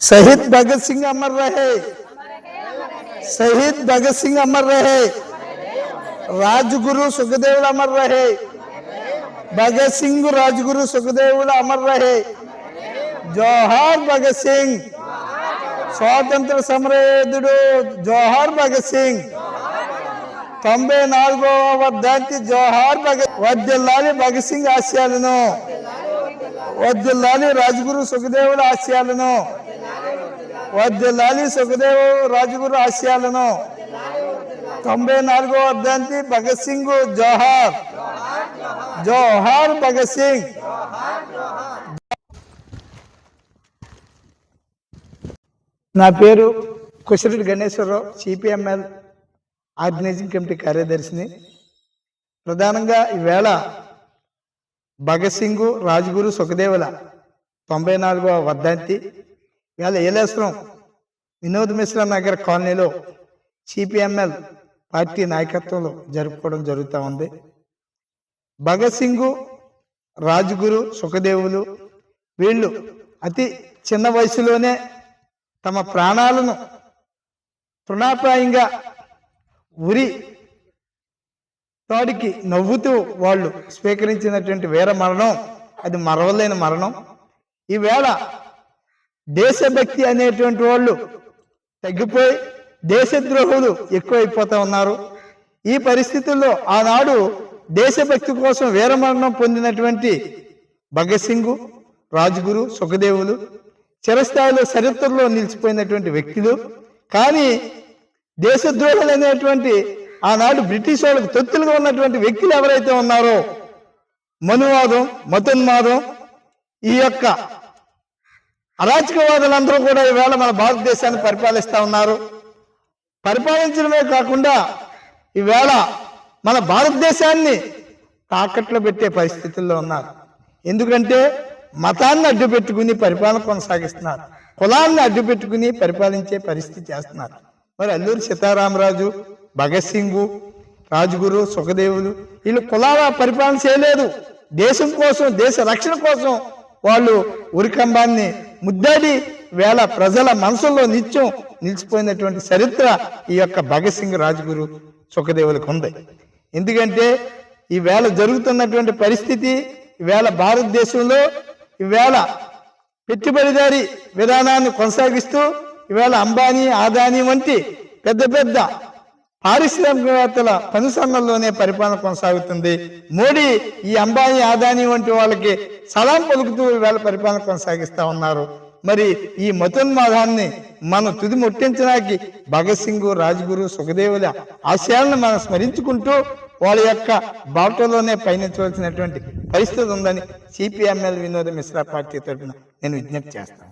शहीद भगत सिंह अमर रहे शहीद भगत सिंह अमर रहे राजगुरु सुखदेव अमर रहे भगत सिंह राजगुरु सुखदेव अमर रहे జోహార్ భగత్ సింగ్ స్వాతంత్ర సమరయోధుడు జోహార్ భగత్ సింగ్ తొంభై నాలుగవ వర్ధంతి జోహార్ భగత్ వద్దిల్లాలి భగత్ సింగ్ ఆశయాలను వద్దిల్లాలి రాజగురు సుఖదేవుల ఆశయాలను వద్దిల్లాలి సుఖదేవు రాజుగురు ఆశయాలను. తొంభై నాలుగో వర్ధంతి భగత్ సింగ్ జోహార్. జోహార్ భగత్ సింగ్. నా పేరు Kushareddy Ganeshwararao CPML organising committee కార్యదర్శిని. ప్రధానంగా ఈవేళ భగత్ సింగ్ రాజ్గురు సుఖదేవుల తొంభై నాలుగవ వర్ధంతి ఇవాళ ఏలేశ్వరం వినోద్ మిశ్రా నగర్ కాలనీలో సిపిఎంఎల్ పార్టీ నాయకత్వంలో జరుపుకోవడం జరుగుతూ ఉంది. భగత్ సింగ్ రాజ్గురు సుఖదేవులు వీళ్ళు అతి చిన్న వయసులోనే తమ ప్రాణాలను తృణాప్రాయంగా ఉరి తోడికి నవ్వుతూ వాళ్ళు స్వీకరించినటువంటి వీర మరణం అది మరవలేని మరణం. ఈవేళ దేశభక్తి అనేటువంటి వాళ్ళు తగ్గిపోయి దేశద్రోహులు ఎక్కువైపోతా ఉన్నారు. ఈ పరిస్థితుల్లో ఆనాడు దేశభక్తి కోసం వీరమరణం పొందినటువంటి భగత్ సింగ్ రాజ్గురు సుఖదేవులు చిరస్థాయిలో చరిత్రలో నిలిచిపోయినటువంటి వ్యక్తులు. కానీ దేశద్రోహులు అనేటువంటి ఆనాడు బ్రిటిష్ వాళ్ళకు తొత్తులుగా ఉన్నటువంటి వ్యక్తులు ఎవరైతే ఉన్నారో మనువాదం మతోన్మాదం ఈ యొక్క అరాచకవాదులందరూ కూడా ఈవేళ మన భారతదేశాన్ని పరిపాలిస్తూ ఉన్నారు. పరిపాలించడమే కాకుండా ఈవేళ మన భారతదేశాన్ని తాకట్లో పెట్టే పరిస్థితుల్లో ఉన్నారు. ఎందుకంటే మతాన్ని అడ్డు పెట్టుకుని పరిపాలన కొనసాగిస్తున్నారు. కులాన్ని అడ్డు పెట్టుకుని పరిపాలించే పరిస్థితి చేస్తున్నారు. మరి అల్లూరి సీతారామరాజు భగత్ సింగ్ రాజుగురు సుఖదేవులు వీళ్ళు కులాల పరిపాలన చేయలేదు. దేశం కోసం దేశ రక్షణ కోసం వాళ్ళు ఉరికంబాన్ని ముద్దాడి వేళ ప్రజల మనసుల్లో నిత్యం నిలిచిపోయినటువంటి చరిత్ర ఈ యొక్క భగత్ సింగ్ రాజ్గురు సుఖదేవులకు ఉంది. ఎందుకంటే ఈ వేళ జరుగుతున్నటువంటి పరిస్థితి ఈవేళ భారతదేశంలో ఈవేళ పెట్టుబడిదారి విధానాన్ని కొనసాగిస్తూ ఈవేళ అంబానీ ఆదానీ వంటి పెద్ద పెద్ద పారిశ్రామికవేత్తల పనుసన్నల్లోనే పరిపాలన కొనసాగుతుంది. మోడీ ఈ అంబానీ ఆదాని వంటి వాళ్ళకి సలాం పలుకుతూ వీళ్ళ పరిపాలన కొనసాగిస్తా ఉన్నారు. మరి ఈ మతోన్మాదాన్ని మనం తుది ముట్టించడానికి భగత్ సింగ్ రాజ్గురు సుఖదేవుల ఆశయాలను మనం స్మరించుకుంటూ వాళ్ళ యొక్క బాటలోనే పయనించవలసినటువంటి పరిస్థితి ఉందని సిపిఎంఎల్ వినోద మిశ్రా పార్టీ తరఫున నేను విజ్ఞప్తి చేస్తాను.